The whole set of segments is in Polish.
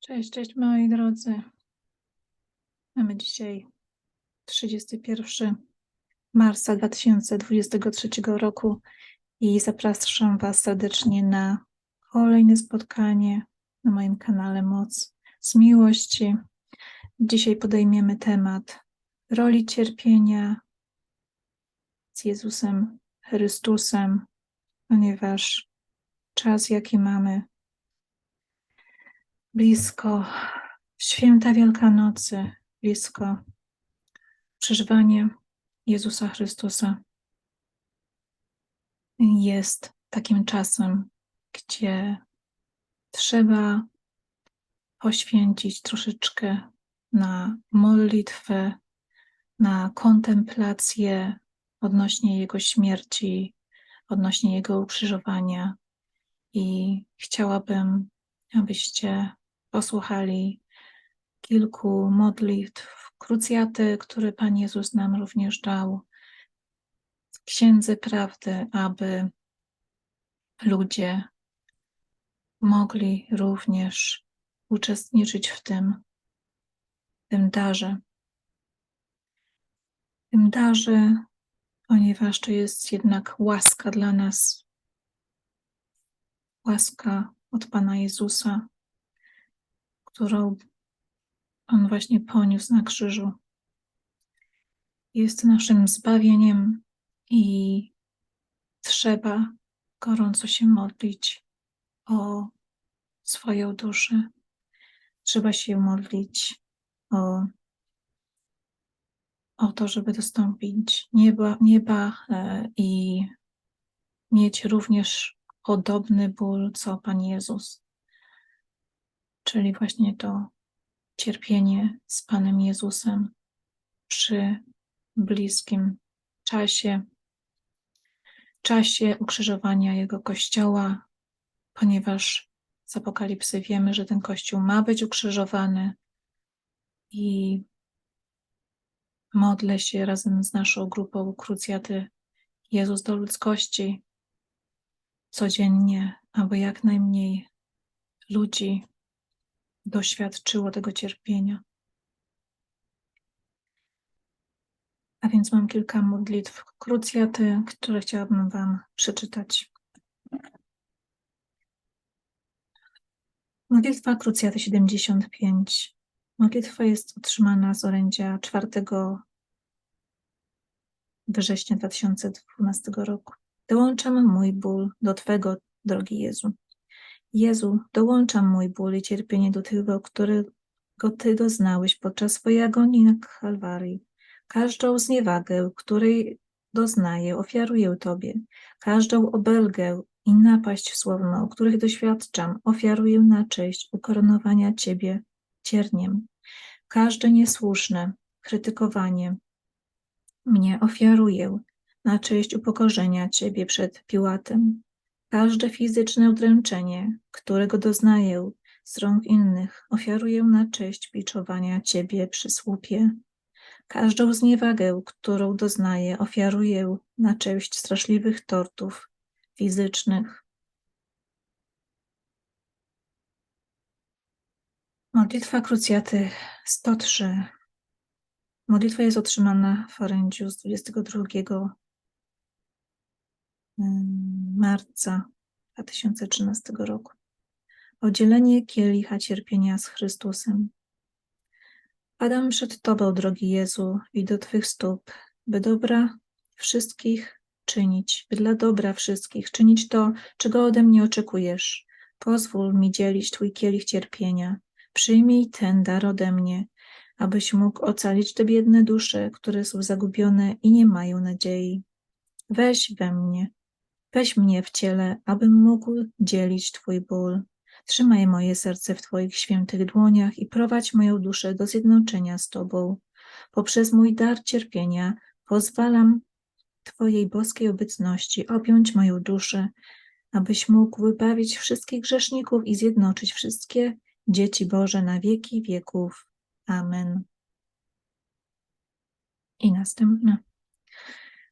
Cześć, cześć moi drodzy. Mamy dzisiaj 31 marca 2023 roku i zapraszam Was serdecznie na kolejne spotkanie na moim kanale Moc z Miłości. Dzisiaj podejmiemy temat roli cierpienia z Jezusem Chrystusem, ponieważ czas, jaki mamy, blisko święta Wielkanocy, blisko przeżywanie Jezusa Chrystusa jest takim czasem, gdzie trzeba poświęcić troszeczkę na modlitwę, na kontemplację odnośnie Jego śmierci, odnośnie Jego ukrzyżowania. I chciałabym, abyście posłuchali kilku modlitw, krucjaty, które Pan Jezus nam również dał w Księdze Prawdy, aby ludzie mogli również uczestniczyć w tym, tym darze. Tym darze, ponieważ to jest jednak łaska dla nas, łaska od Pana Jezusa, którą On właśnie poniósł na krzyżu. Jest naszym zbawieniem i trzeba gorąco się modlić o swoją duszę. Trzeba się modlić o, o to, żeby dostąpić nieba, nieba e, i mieć również podobny ból, co Pan Jezus czyli właśnie to cierpienie z Panem Jezusem przy bliskim czasie, czasie ukrzyżowania Jego Kościoła, ponieważ z Apokalipsy wiemy, że ten Kościół ma być ukrzyżowany i modlę się razem z naszą grupą krucjaty Jezus do ludzkości codziennie, aby jak najmniej ludzi doświadczyło tego cierpienia. A więc mam kilka modlitw krucjaty, które chciałabym Wam przeczytać. Modlitwa krucjaty 75. Modlitwa jest otrzymana z orędzia 4 września 2012 roku. Dołączam mój ból do Twego, drogi Jezu. Jezu, dołączam mój ból i cierpienie do tego, którego Ty doznałeś podczas swojej agonii na Kalwarii. Każdą zniewagę, której doznaję, ofiaruję Tobie. Każdą obelgę i napaść słowną, których doświadczam, ofiaruję na cześć ukoronowania Ciebie cierniem. Każde niesłuszne krytykowanie mnie ofiaruję na cześć upokorzenia Ciebie przed Piłatem. Każde fizyczne udręczenie, którego doznaję z rąk innych, ofiaruję na cześć biczowania Ciebie przy słupie. Każdą zniewagę, którą doznaję, ofiaruję na cześć straszliwych tortów fizycznych. Modlitwa krucjaty 103. Modlitwa jest otrzymana w orędziu z 22 marca 2013 roku. Oddzielenie kielicha cierpienia z Chrystusem. Padam przed Tobą, drogi Jezu, i do Twych stóp, by dobra wszystkich czynić, by dla dobra wszystkich czynić to, czego ode mnie oczekujesz. Pozwól mi dzielić Twój kielich cierpienia. Przyjmij ten dar ode mnie, abyś mógł ocalić te biedne dusze, które są zagubione i nie mają nadziei. Weź we mnie, Weź mnie w ciele, abym mógł dzielić Twój ból. Trzymaj moje serce w Twoich świętych dłoniach i prowadź moją duszę do zjednoczenia z Tobą. Poprzez mój dar cierpienia pozwalam Twojej boskiej obecności objąć moją duszę, abyś mógł wybawić wszystkich grzeszników i zjednoczyć wszystkie dzieci Boże na wieki wieków. Amen. I następne.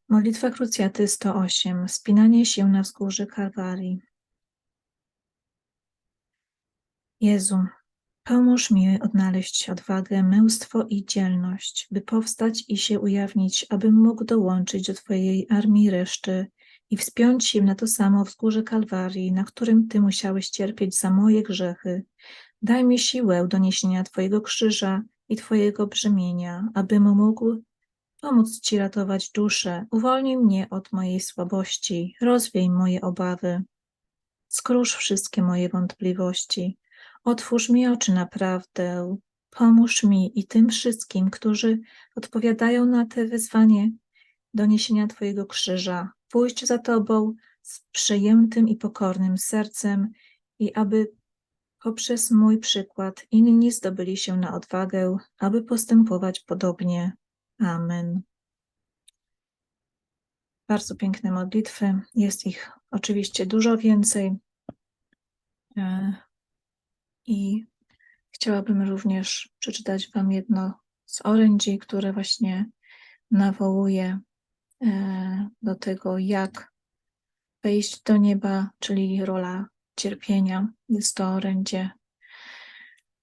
Modlitwa krucjaty 108. Spinanie się na wzgórze Kalwarii. Jezu, Pomóż mi odnaleźć odwagę, męstwo i dzielność, by powstać i się ujawnić, abym mógł dołączyć do Twojej armii reszty i wspiąć się na to samo wzgórze Kalwarii, na którym Ty musiałeś cierpieć za moje grzechy. Daj mi siłę do niesienia Twojego krzyża i Twojego brzemienia, abym mógł pomóc Ci ratować duszę. Uwolnij mnie od mojej słabości, rozwiej moje obawy. Skróż wszystkie moje wątpliwości. Otwórz mi oczy na prawdę. Pomóż mi i tym wszystkim, którzy odpowiadają na te wyzwanie do niesienia Twojego krzyża. Pójść za Tobą z przejętym i pokornym sercem i aby poprzez mój przykład inni zdobyli się na odwagę, aby postępować podobnie. Amen. Bardzo piękne modlitwy. Jest ich oczywiście dużo więcej. E, I chciałabym również przeczytać Wam jedno z orędzi, które właśnie nawołuje e, do tego, jak wejść do nieba, czyli rola cierpienia. Jest to orędzie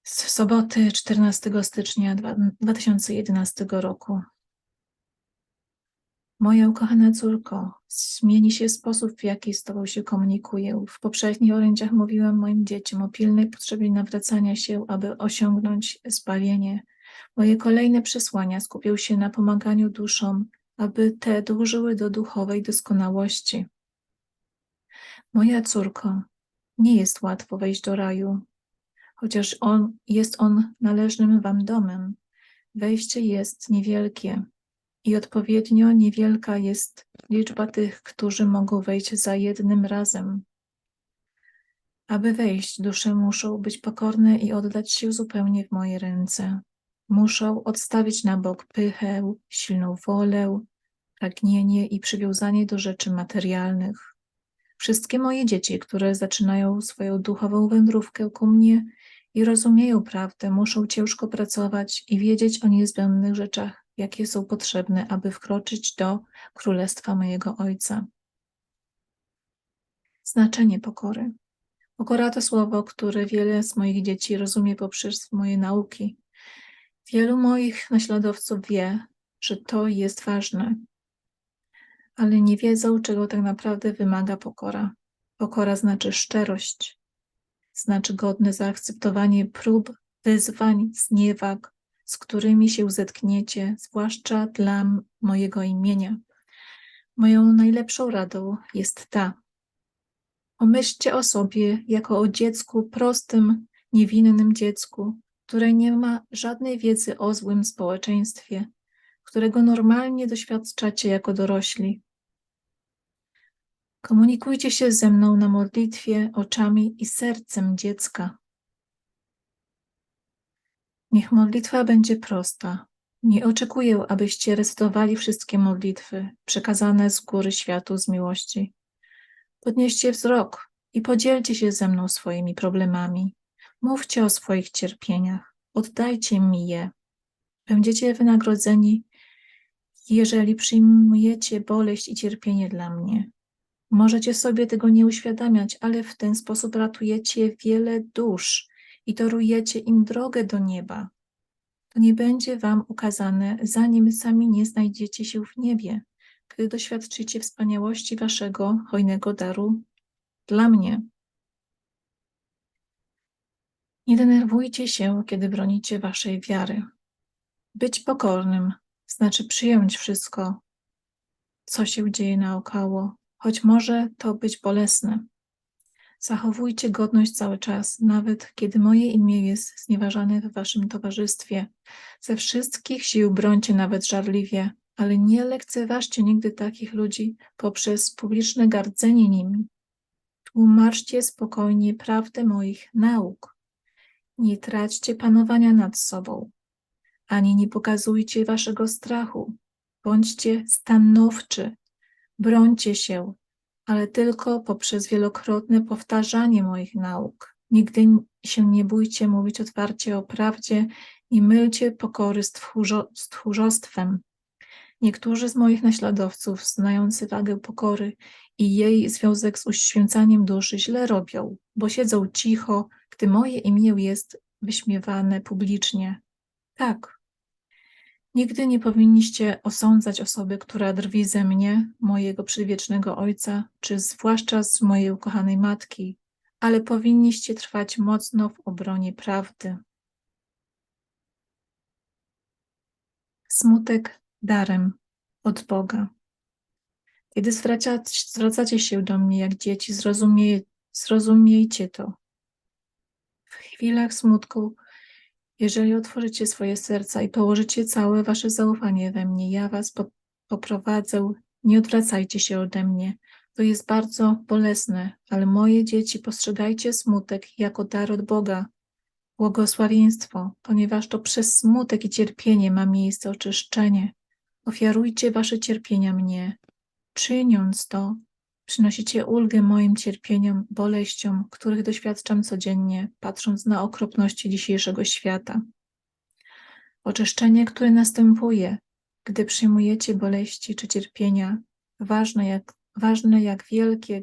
z soboty 14 stycznia 2011 roku. Moja ukochana córko, zmieni się sposób, w jaki z Tobą się komunikuję. W poprzednich orędziach mówiłam moim dzieciom o pilnej potrzebie nawracania się, aby osiągnąć zbawienie. Moje kolejne przesłania skupią się na pomaganiu duszom, aby te dążyły do duchowej doskonałości. Moja córko, nie jest łatwo wejść do raju, chociaż on, jest on należnym Wam domem. Wejście jest niewielkie i odpowiednio niewielka jest liczba tych, którzy mogą wejść za jednym razem. Aby wejść, dusze muszą być pokorne i oddać się zupełnie w moje ręce. Muszą odstawić na bok pychę, silną wolę, pragnienie i przywiązanie do rzeczy materialnych. Wszystkie moje dzieci, które zaczynają swoją duchową wędrówkę ku mnie i rozumieją prawdę, muszą ciężko pracować i wiedzieć o niezbędnych rzeczach, jakie są potrzebne, aby wkroczyć do królestwa mojego Ojca. Znaczenie pokory. Pokora to słowo, które wiele z moich dzieci rozumie poprzez moje nauki. Wielu moich naśladowców wie, że to jest ważne, ale nie wiedzą, czego tak naprawdę wymaga pokora. Pokora znaczy szczerość, znaczy godne zaakceptowanie prób, wyzwań, zniewag, z którymi się zetkniecie, zwłaszcza dla mojego imienia. Moją najlepszą radą jest ta. Pomyślcie o sobie jako o dziecku prostym, niewinnym dziecku, które nie ma żadnej wiedzy o złym społeczeństwie, którego normalnie doświadczacie jako dorośli. Komunikujcie się ze mną na modlitwie oczami i sercem dziecka. Niech modlitwa będzie prosta. Nie oczekuję, abyście recytowali wszystkie modlitwy przekazane z góry światu z miłości. Podnieście wzrok i podzielcie się ze mną swoimi problemami. Mówcie o swoich cierpieniach, oddajcie mi je. Będziecie wynagrodzeni, jeżeli przyjmujecie boleść i cierpienie dla mnie. Możecie sobie tego nie uświadamiać, ale w ten sposób ratujecie wiele dusz i torujecie im drogę do nieba. To nie będzie wam ukazane, zanim sami nie znajdziecie się w niebie, gdy doświadczycie wspaniałości waszego hojnego daru dla mnie. Nie denerwujcie się, kiedy bronicie waszej wiary. Być pokornym znaczy przyjąć wszystko, co się dzieje naokoło, choć może to być bolesne. Zachowujcie godność cały czas, nawet kiedy moje imię jest znieważane w waszym towarzystwie. Ze wszystkich sił brońcie nawet żarliwie, ale nie lekceważcie nigdy takich ludzi poprzez publiczne gardzenie nimi. Tłumaczcie spokojnie prawdę moich nauk. Nie traćcie panowania nad sobą, ani nie pokazujcie waszego strachu. Bądźcie stanowczy, brońcie się, ale tylko poprzez wielokrotne powtarzanie moich nauk. Nigdy się nie bójcie mówić otwarcie o prawdzie i mylcie pokory z, tchórzo, z tchórzostwem. Niektórzy z moich naśladowców, znający wagę pokory i jej związek z uświęcaniem duszy, źle robią, bo siedzą cicho, gdy moje imię jest wyśmiewane publicznie. Tak. Nigdy nie powinniście osądzać osoby, która drwi ze mnie, mojego przedwiecznego Ojca, czy zwłaszcza z mojej ukochanej matki, ale powinniście trwać mocno w obronie prawdy. Smutek darem od Boga. Kiedy zwracacie, się do mnie jak dzieci, zrozumie, zrozumiejcie to. W chwilach smutku, jeżeli otworzycie swoje serca i położycie całe wasze zaufanie we mnie, ja was po, poprowadzę, nie odwracajcie się ode mnie. To jest bardzo bolesne, ale moje dzieci, postrzegajcie smutek jako dar od Boga, błogosławieństwo, ponieważ to przez smutek i cierpienie ma miejsce oczyszczenie. Ofiarujcie wasze cierpienia mnie. Czyniąc to, przynosicie ulgę moim cierpieniom, boleściom, których doświadczam codziennie, patrząc na okropności dzisiejszego świata. Oczyszczenie, które następuje, gdy przyjmujecie boleści czy cierpienia, ważne jak, ważne jak wielkie,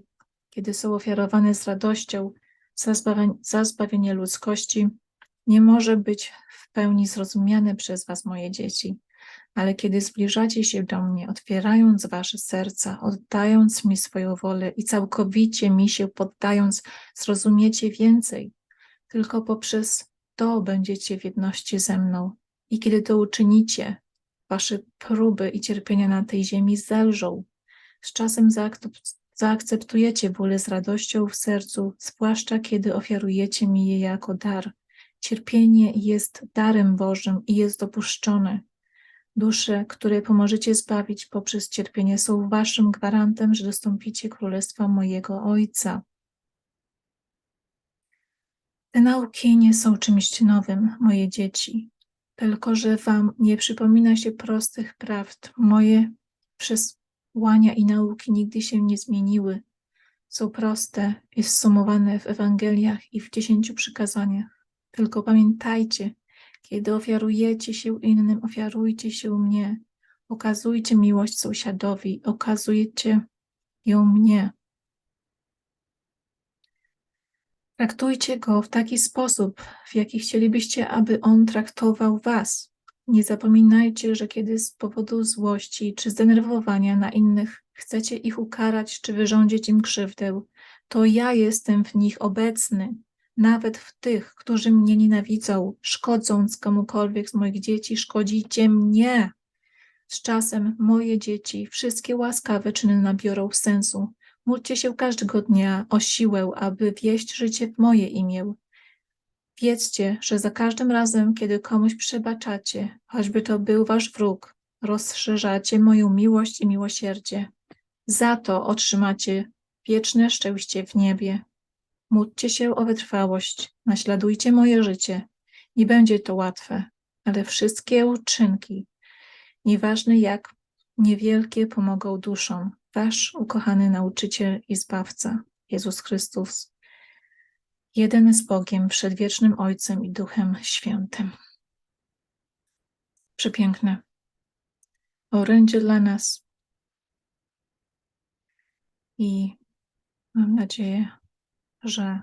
kiedy są ofiarowane z radością za zbawienie, za zbawienie ludzkości, nie może być w pełni zrozumiane przez Was, moje dzieci ale kiedy zbliżacie się do mnie, otwierając wasze serca, oddając mi swoją wolę i całkowicie mi się poddając, zrozumiecie więcej. Tylko poprzez to będziecie w jedności ze mną. I kiedy to uczynicie, wasze próby i cierpienia na tej ziemi zelżą. Z czasem zaakceptujecie bóle z radością w sercu, zwłaszcza kiedy ofiarujecie mi je jako dar. Cierpienie jest darem Bożym i jest dopuszczone. Dusze, które pomożecie zbawić poprzez cierpienie, są waszym gwarantem, że dostąpicie królestwa mojego Ojca. Te nauki nie są czymś nowym, moje dzieci, tylko że wam nie przypomina się prostych prawd. Moje przesłania i nauki nigdy się nie zmieniły. Są proste i zsumowane w Ewangeliach i w dziesięciu przykazaniach. Tylko pamiętajcie, kiedy ofiarujecie się innym, ofiarujcie się mnie. Okazujcie miłość sąsiadowi, okazujcie ją mnie. Traktujcie go w taki sposób, w jaki chcielibyście, aby on traktował was. Nie zapominajcie, że kiedy z powodu złości czy zdenerwowania na innych chcecie ich ukarać czy wyrządzić im krzywdę, to ja jestem w nich obecny nawet w tych, którzy mnie nienawidzą, szkodząc komukolwiek z moich dzieci, szkodzicie mnie. Z czasem moje dzieci wszystkie łaskawe czyny nabiorą sensu. Módlcie się każdego dnia o siłę, aby wieść życie w moje imię. Wiedzcie, że za każdym razem, kiedy komuś przebaczacie, choćby to był wasz wróg, rozszerzacie moją miłość i miłosierdzie. Za to otrzymacie wieczne szczęście w niebie. Módlcie się o wytrwałość, naśladujcie moje życie. Nie będzie to łatwe, ale wszystkie uczynki, nieważne jak niewielkie, pomogą duszom. Wasz ukochany nauczyciel i zbawca, Jezus Chrystus, jeden z Bogiem, przedwiecznym Ojcem i Duchem Świętym. Przepiękne. Orędzie dla nas. I mam nadzieję, że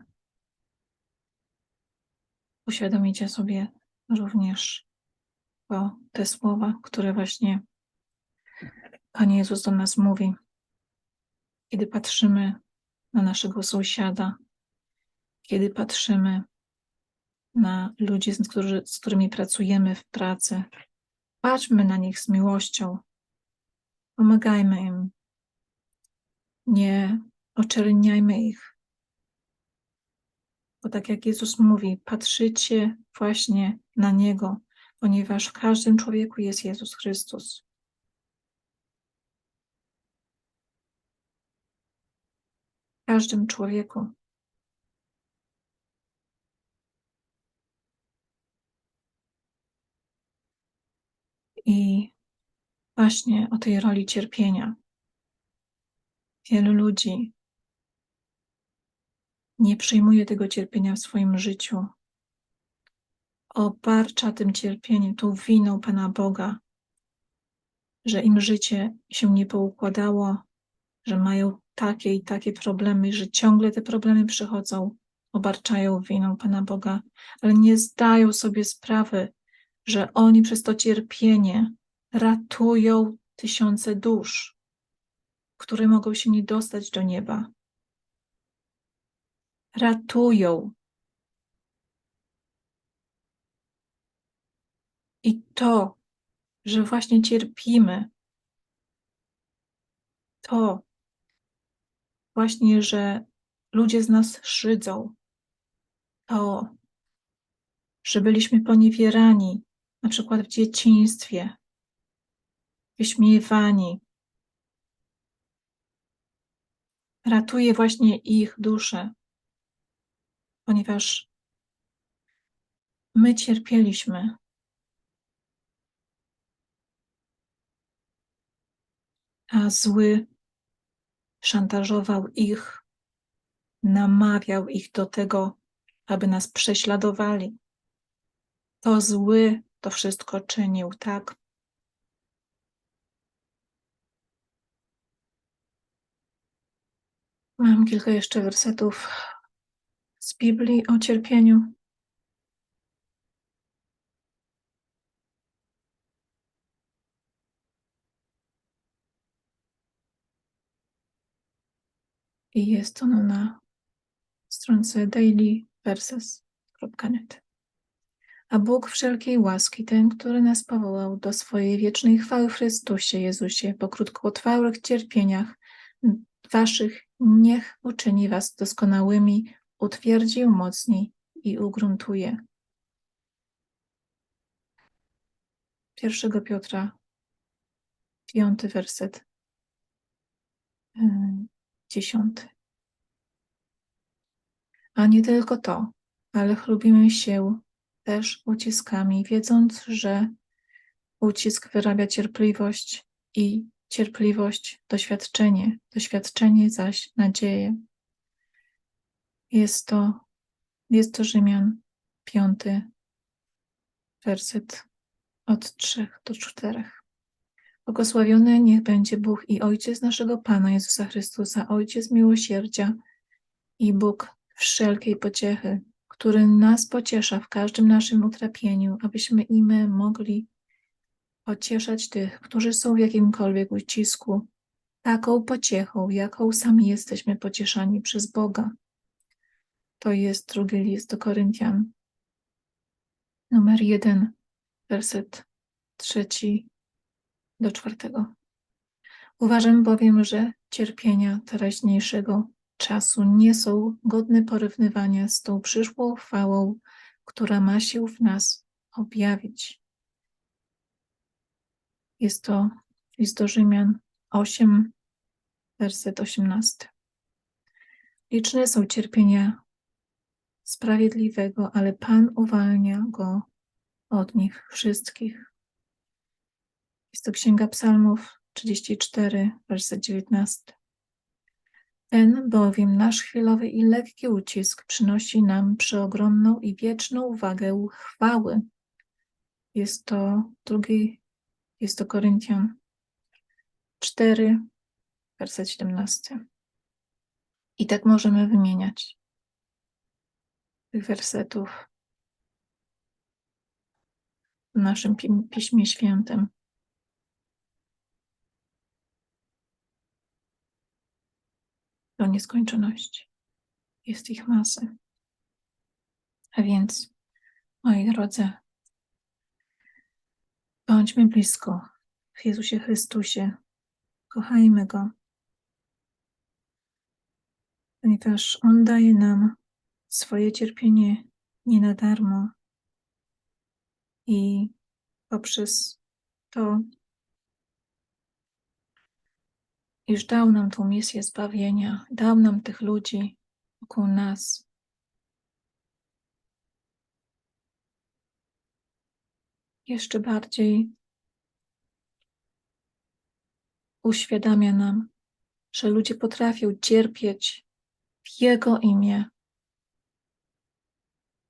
uświadomicie sobie również o te słowa, które właśnie Pan Jezus do nas mówi, kiedy patrzymy na naszego sąsiada, kiedy patrzymy na ludzi, którzy, z którymi pracujemy w pracy. Patrzmy na nich z miłością, pomagajmy im, nie oczerniajmy ich, bo tak jak Jezus mówi, patrzycie właśnie na Niego, ponieważ w każdym człowieku jest Jezus Chrystus. W każdym człowieku. I właśnie o tej roli cierpienia. Wielu ludzi nie przyjmuje tego cierpienia w swoim życiu. Obarcza tym cierpieniem, tą winą Pana Boga, że im życie się nie poukładało, że mają takie i takie problemy, że ciągle te problemy przychodzą. obarczają winą Pana Boga, ale nie zdają sobie sprawy, że oni przez to cierpienie ratują tysiące dusz, które mogą się nie dostać do nieba. Ratują. I to, że właśnie cierpimy, to właśnie, że ludzie z nas szydzą, to, że byliśmy poniewierani, na przykład w dzieciństwie, wyśmiewani, ratuje właśnie ich duszę, ponieważ my cierpieliśmy. A zły szantażował ich, namawiał ich do tego, aby nas prześladowali. To zły to wszystko czynił, tak? Mam kilka jeszcze wersetów z Biblii o cierpieniu. I jest ono na stronce dailyverses.net. A Bóg wszelkiej łaski, ten, który nas powołał do swojej wiecznej chwały w Chrystusie Jezusie, po krótkotrwałych cierpieniach waszych, niech uczyni was doskonałymi, utwierdzi, umocni i ugruntuje. Pierwszego Piotra, piąty werset, yy, dziesiąty. A nie tylko to, ale chlubimy się też uciskami, wiedząc, że ucisk wyrabia cierpliwość i cierpliwość doświadczenie, doświadczenie zaś nadzieję. Jest to, jest to Rzymian piąty werset od trzech do czterech. Błogosławiony niech będzie Bóg i Ojciec naszego Pana Jezusa Chrystusa, Ojciec miłosierdzia i Bóg wszelkiej pociechy, który nas pociesza w każdym naszym utrapieniu, abyśmy i my mogli pocieszać tych, którzy są w jakimkolwiek ucisku, taką pociechą, jaką sami jesteśmy pocieszani przez Boga. To jest drugi list do Koryntian, numer jeden, werset trzeci do czwartego. Uważam bowiem, że cierpienia teraźniejszego czasu nie są godne porównywania z tą przyszłą chwałą, która ma się w nas objawić. Jest to list do Rzymian 8, werset 18. Liczne są cierpienia sprawiedliwego, ale Pan uwalnia go od nich wszystkich. Jest to Księga Psalmów 34, werset 19. Ten bowiem nasz chwilowy i lekki ucisk przynosi nam przeogromną i wieczną wagę chwały. Jest to drugi, jest to Koryntian 4, werset 17. I tak możemy wymieniać tych wersetów w naszym Piśmie Świętym. do nieskończoności. Jest ich masy. A więc, moi drodzy, bądźmy blisko w Jezusie Chrystusie. Kochajmy Go, ponieważ On daje nam swoje cierpienie nie na darmo i poprzez to iż dał nam tą misję zbawienia, dał nam tych ludzi wokół nas. Jeszcze bardziej uświadamia nam, że ludzie potrafią cierpieć w Jego imię.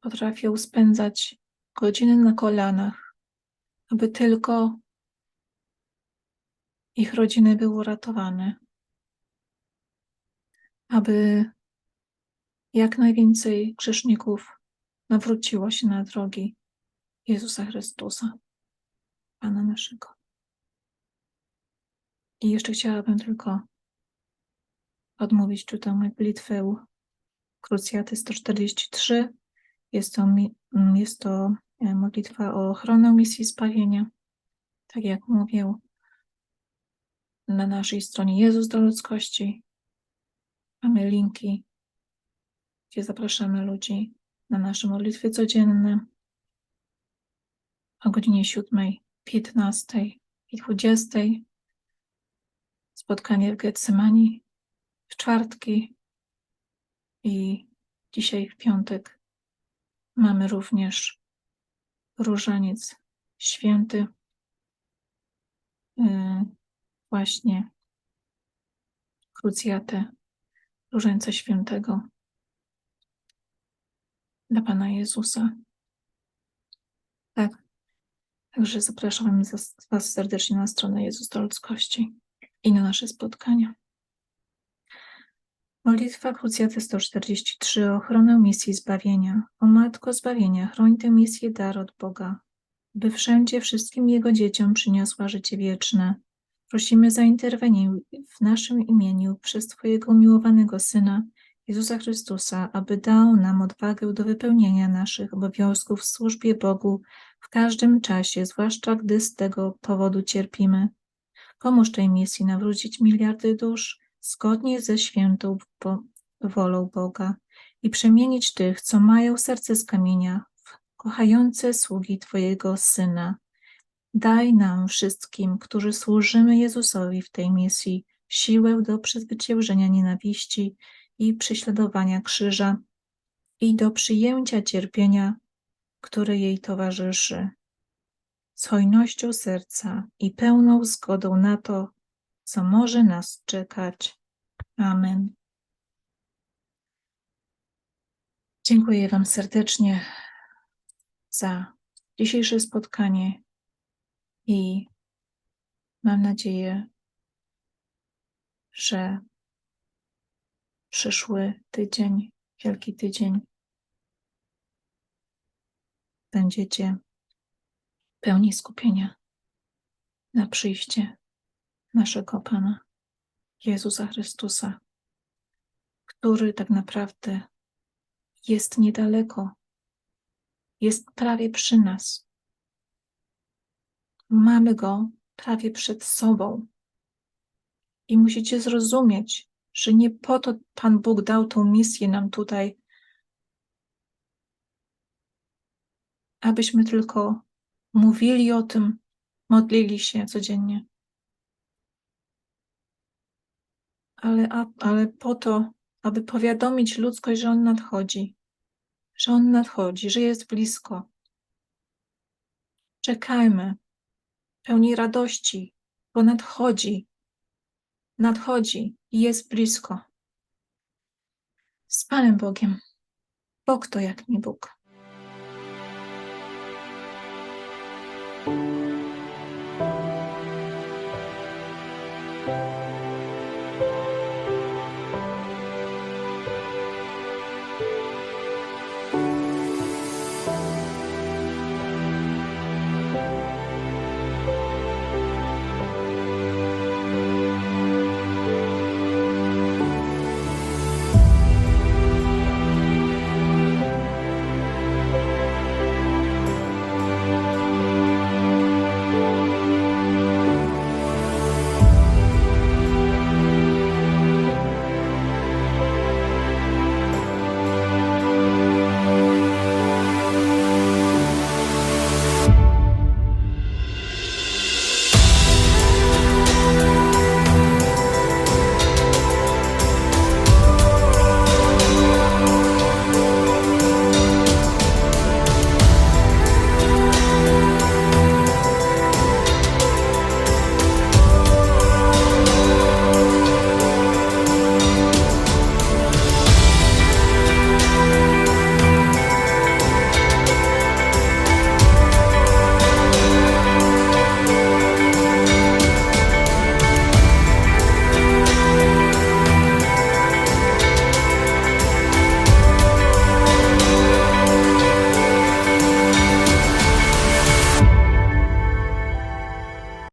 Potrafią spędzać godziny na kolanach, aby tylko ich rodziny były uratowane, aby jak najwięcej grzeszników nawróciło się na drogi Jezusa Chrystusa, Pana naszego. I jeszcze chciałabym tylko odmówić tutaj modlitwę Krucjaty 143. Jest to, mm, jest to e, modlitwa o ochronę misji zbawienia. Tak jak mówię, na naszej stronie Jezus do ludzkości mamy linki, gdzie zapraszamy ludzi na nasze modlitwy codzienne o godzinie 7, 15 i 20. Spotkanie w Getsemani w czwartki i dzisiaj w piątek mamy również różaniec święty. Yy, właśnie krucjatę Różańca Świętego dla Pana Jezusa. Tak. Także zapraszam Was serdecznie na stronę Jezus do ludzkości i na nasze spotkania. Modlitwa Krucjaty 143 o ochronę misji zbawienia. O Matko zbawienia, chroń tę misję dar od Boga, by wszędzie wszystkim Jego dzieciom przyniosła życie wieczne. Prosimy zainterweniuj w naszym imieniu przez Twojego umiłowanego Syna, Jezusa Chrystusa, aby dał nam odwagę do wypełnienia naszych obowiązków w służbie Bogu w każdym czasie, zwłaszcza gdy z tego powodu cierpimy. Pomóż tej misji nawrócić miliardy dusz zgodnie ze świętą wolą Boga i przemienić tych, co mają serce z kamienia, w kochające sługi Twojego Syna. Daj nam wszystkim, którzy służymy Jezusowi w tej misji, siłę do przezwyciężenia nienawiści i prześladowania krzyża i do przyjęcia cierpienia, które jej towarzyszy, z hojnością serca i pełną zgodą na to, co może nas czekać. Amen. Dziękuję Wam serdecznie za dzisiejsze spotkanie i mam nadzieję, że przyszły tydzień, Wielki Tydzień, będziecie pełni skupienia na przyjście naszego Pana Jezusa Chrystusa, który tak naprawdę jest niedaleko, jest prawie przy nas. Mamy go prawie przed sobą. I musicie zrozumieć, że nie po to Pan Bóg dał tą misję nam tutaj, abyśmy tylko mówili o tym, modlili się codziennie. Ale, ale po to, aby powiadomić ludzkość, że On nadchodzi, że On nadchodzi, że jest blisko. Czekajmy, pełni radości, bo nadchodzi, nadchodzi i jest blisko. Z Panem Bogiem. Bóg to jak nie Bóg.